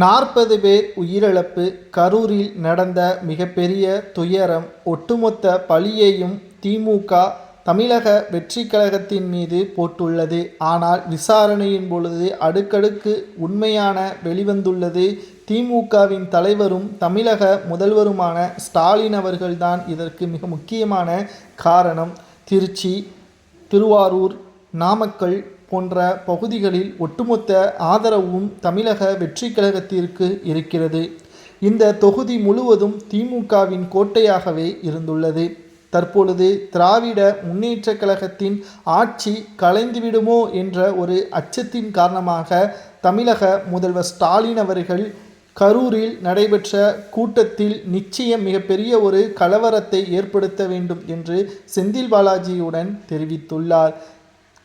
நாற்பது பேர் உயிரிழப்பு கரூரில் நடந்த மிகப்பெரிய துயரம் ஒட்டுமொத்த பழியையும் திமுக தமிழக வெற்றி கழகத்தின் மீது போட்டுள்ளது. ஆனால் விசாரணையின் பொழுது அடுக்கடுக்கு உண்மையான வெளிவந்துள்ளது. திமுகவின் தலைவரும் தமிழக முதல்வருமான ஸ்டாலின் அவர்கள்தான் இதற்கு மிக முக்கியமான காரணம். திருச்சி திருவாரூர் நாமக்கல் போன்ற பகுதிகளில் ஒட்டுமொத்த ஆதரவும் தமிழக வெற்றி கழகத்திற்கு இருக்கிறது. இந்த தொகுதி முழுவதும் திமுகவின் கோட்டையாகவே இருந்துள்ளது. தற்பொழுது திராவிட முன்னேற்றக் கழகத்தின் ஆட்சி கலைந்துவிடுமோ என்ற ஒரு அச்சத்தின் காரணமாக தமிழக முதல்வர் ஸ்டாலின் அவர்கள் கரூரில் நடைபெற்ற கூட்டத்தில் நிச்சயம் மிகப்பெரிய ஒரு கலவரத்தை ஏற்படுத்த வேண்டும் என்று செந்தில் பாலாஜியுடன் தெரிவித்துள்ளார்.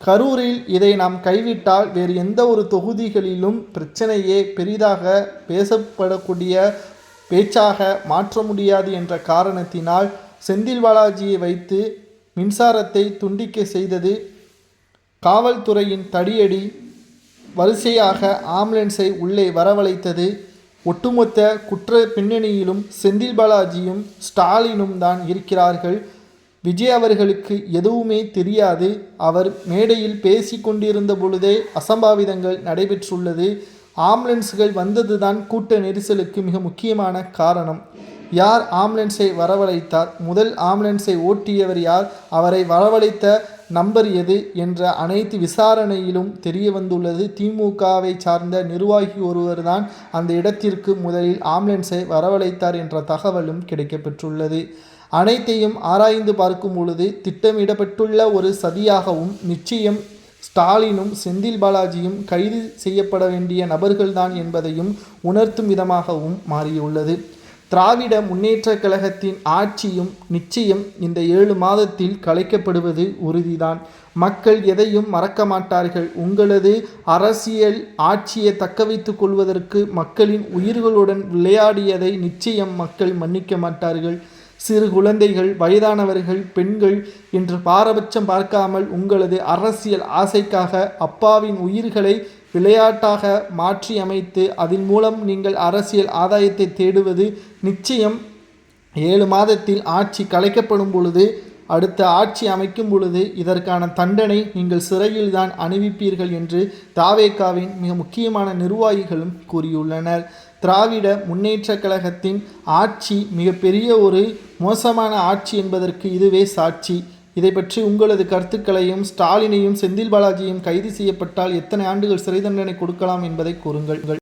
கரூரில் இதை நாம் கைவிட்டால் வேறு எந்த ஒரு தொகுதிகளிலும் பிரச்சனையே பெரிதாக பேசப்படக்கூடிய பேச்சாக மாற்ற முடியாது என்ற காரணத்தினால் செந்தில் பாலாஜியை வைத்து மின்சாரத்தை துண்டிக்க செய்தது காவல்துறையின் தடியடி வரிசையாக ஆம்புலன்ஸை உள்ளே வரவழைத்தது. ஒட்டுமொத்த குற்ற பின்னணியிலும் செந்தில் பாலாஜியும் ஸ்டாலினும் தான் இருக்கிறார்கள். விஜய் அவர்களுக்கு எதுவுமே தெரியாது. அவர் மேடையில் பேசி கொண்டிருந்த பொழுதே அசம்பாவிதங்கள் நடைபெற்றுள்ளது. ஆம்புலன்ஸ்கள் வந்ததுதான் கூட்ட நெரிசலுக்கு மிக முக்கியமான காரணம். யார் ஆம்புலன்ஸை வரவழைத்தார்? முதல் ஆம்புலன்ஸை ஓட்டியவர் யார்? அவரை வரவழைத்த நம்பர் எது என்ற அனைத்து விசாரணையிலும் தெரிய வந்துள்ளது திமுகவை சார்ந்த நிர்வாகி ஒருவர் தான் அந்த இடத்திற்கு முதலில் ஆம்புலன்ஸை வரவழைத்தார் என்ற தகவலும் கிடைக்கப்பெற்றுள்ளது. அனைத்தையும் ஆராய்ந்து பார்க்கும் பொழுது திட்டமிடப்பட்டுள்ள ஒரு சதியாகவும் நிச்சயம் ஸ்டாலினும் செந்தில் பாலாஜியும் கைது செய்யப்பட வேண்டிய நபர்கள்தான் என்பதையும் உணர்த்தும் விதமாகவும் மாறியுள்ளது. திராவிட முன்னேற்ற கழகத்தின் ஆட்சியும் நிச்சயம் இந்த ஏழு மாதத்தில் கலைக்கப்படுவது உறுதிதான். மக்கள் எதையும் மறக்க மாட்டார்கள். உங்களது அரசியல் ஆட்சியை தக்க வைத்துக் கொள்வதற்கு மக்களின் உயிர்களுடன் விளையாடியதை நிச்சயம் மக்கள் மன்னிக்க மாட்டார்கள். சிறு குழந்தைகள் வயதானவர்கள் பெண்கள் என்று பாரபட்சம் பார்க்காமல் உங்களது அரசியல் ஆசைக்காக அப்பாவின் உயிர்களை விளையாட்டாக மாற்றி அமைத்து அதன் மூலம் நீங்கள் அரசியல் ஆதாயத்தை தேடுவது நிச்சயம். ஏழு மாதத்தில் ஆட்சி கலைக்கப்படும் பொழுது அடுத்த ஆட்சி அமைக்கும் பொழுது இதற்கான தண்டனை நீங்கள் சிறையில்தான் அணிவிப்பீர்கள் என்று தாவேகாவின் மிக முக்கியமான நிர்வாகிகளும் கூறியுள்ளனர். திராவிட முன்னேற்றக் கழகத்தின் ஆட்சி மிகப்பெரிய ஒரு மோசமான ஆட்சி என்பதற்கு இதுவே சாட்சி. இதை பற்றி உங்களது கருத்துக்களையும் ஸ்டாலினையும் செந்தில் பாலாஜியும் கைது செய்யப்பட்டால் எத்தனை ஆண்டுகள் சிறை தண்டனை கொடுக்கலாம் என்பதை கூறுங்கள்.